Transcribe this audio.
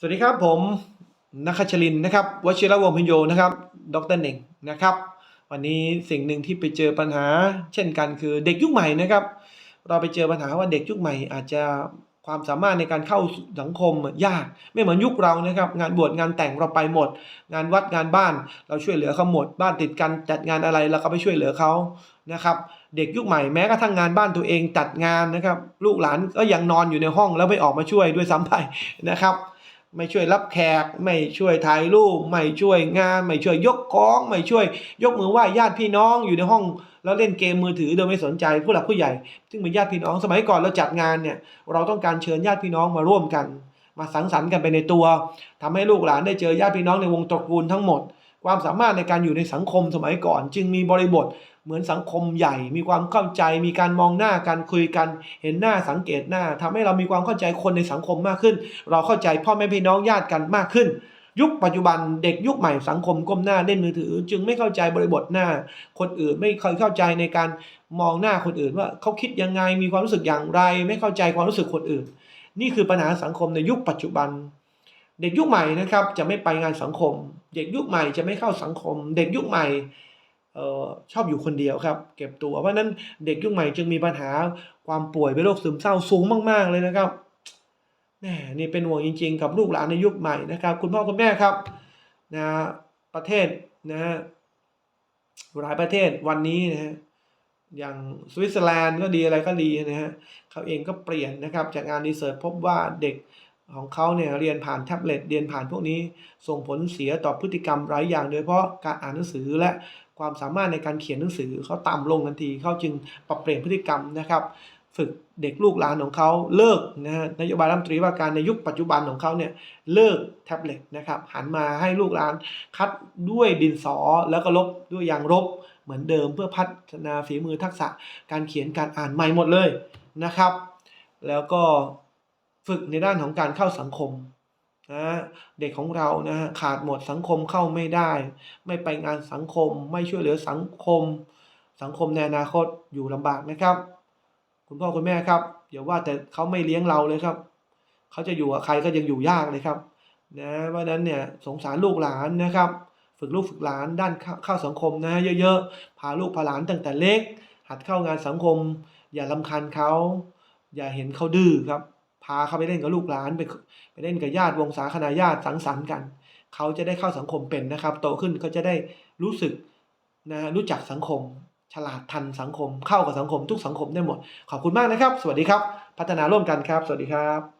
สวัสดีครับผมนักขชลินนะครับวชิรวงพิญโยนะครับดรเน่งนะครับ วันนี้สิ่งหนึ่งที่ไปเจอปัญหา เช่นกันคือเด็กยุคใหม่นะครับ เราไปเจอปัญหาว่าเด็กยุคใหม่ อาจจะความสามารถในการเข้าสังคมยาก ไม่เหมือนยุคเรานะครับ งานบวชงานแต่งเราไปหมด งานวัดงานบ้าน เราช่วยเหลือเขาหมด บ้านติดกันจัดงานอะไรเราก็ไปช่วยเหลือเขานะครับ เด็กยุคใหม่แม้กระทั่งงานบ้านตัวเองจัดงานนะครับ ลูกหลานก็ยังนอนอยู่ในห้องแล้วไม่ออกมาช่วยด้วยซ้ำไปนะครับ ไม่ช่วยรับแขก ไม่ช่วยถ่ายรูป ไม่ช่วยงาน ไม่ช่วยยกของ ไม่ช่วยยกมือไหว้ญาติพี่น้องอยู่ในห้อง แล้วเล่นเกมมือถือโดยไม่สนใจผู้หลักผู้ใหญ่ ซึ่งเป็นญาติพี่น้องสมัยก่อนเราจัดงานเนี่ยเราต้องการเชิญญาติพี่น้องมาร่วมกัน มาสังสรรค์กันไปในตัวทำให้ลูกหลานได้เจอญาติพี่น้องในวงตระกูลทั้งหมด ความสามารถในการอยู่ในสังคมสมัยก่อน จึงมีบริบทเหมือนสังคมใหญ่ มีความเข้าใจ มีการมองหน้ากันคุยกัน เห็นหน้าสังเกตหน้าทำให้เรามีความเข้าใจคนในสังคมมากขึ้น เราเข้าใจพ่อแม่พี่น้องญาติกันมากขึ้น ยุคปัจจุบันเด็กยุคใหม่สังคมก้มหน้าเล่นมือถือ จึงไม่เข้าใจบริบทหน้า คนอื่นไม่เคยเข้าใจในการมองหน้าคนอื่น ว่าเขาคิดยังไงมีความรู้สึกอย่างไร ไม่เข้าใจความรู้สึกคนอื่น นี่คือปัญหาสังคมในยุคปัจจุบัน เด็กยุคใหม่นะครับจะไม่ไปงานสังคม เด็กยุคใหม่จะไม่เข้าสังคม เด็กยุคใหม่ออชอบอยู่คนเดียวครับ เก็บตัวเพราะฉะนั้นเด็กยุคใหม่จึงมีปัญหาความป่วยเป็นโรคซึมเศร้าสูงมาก ๆ เลยนะครับแหมนี่เป็นห่วงจริง ๆ กับลูกหลานในยุคใหม่นะครับ คุณพ่อคุณแม่ครับนะประเทศนะฮะหลายประเทศวันนี้นะฮะอย่างสวิตเซอร์แลนด์ก็ดีอะไรก็ดีนะฮะเขาเองก็เปลี่ยนนะครับ จากงานรีเสิร์ชพบว่าเด็ก ของเขาเนี่ยเรียนผ่านแท็บเล็ตเรียนผ่านพวกนี้ ส่งผลเสียต่อพฤติกรรมหลายอย่าง โดยเฉพาะการอ่านหนังสือและความสามารถในการเขียนหนังสือเขาต่ำลงทันทีเขาจึงปรับเปลี่ยนพฤติกรรมนะครับ ฝึกเด็กลูกหลานของเขาเลิกนะฮะนโยบายรัฐมนตรีว่าการในยุคปัจจุบันของเขาเนี่ยเลิกแท็บเล็ตนะครับหันมาให้ลูกหลานคัดด้วยดินสอแล้วก็ลบด้วยยางลบเหมือนเดิมเพื่อพัฒนาฝีมือทักษะการเขียนการอ่านใหม่หมดเลยนะครับ แล้วก็ ฝึกในด้านของการเข้าสังคมนะเด็กของเรานะขาดหมดสังคมเข้าไม่ได้ ไม่ไปงานสังคม ไม่ช่วยเหลือสังคม สังคมในอนาคตอยู่ลำบากนะครับ คุณพ่อคุณแม่ครับอย่าว่าแต่เขาไม่เลี้ยงเราเลยครับเขาจะอยู่กับใครก็ยังอยู่ยากเลยครับนะเพราะนั้นเนี่ยสงสารลูกหลานนะครับ ฝึกลูกฝึกหลานด้านเข้าเข้าสังคมนะเยอะๆพาลูกพาหลานตั้งแต่เล็ก หัดเข้างานสังคม อย่าลำคันเขาอย่าเห็นเขาดื้อครับ พาเขาไปเล่นกับลูกหลานไปไปเล่นกับญาติวงศาคณาญาติสังสรรค์กัน เขาจะได้เข้าสังคมเป็นนะครับ โตขึ้นเขาจะได้รู้สึกนะรู้จักสังคม ฉลาดทันสังคม เข้ากับสังคมทุกสังคมได้หมด ขอบคุณมากนะครับ สวัสดีครับ พัฒนาร่วมกันครับ สวัสดีครับ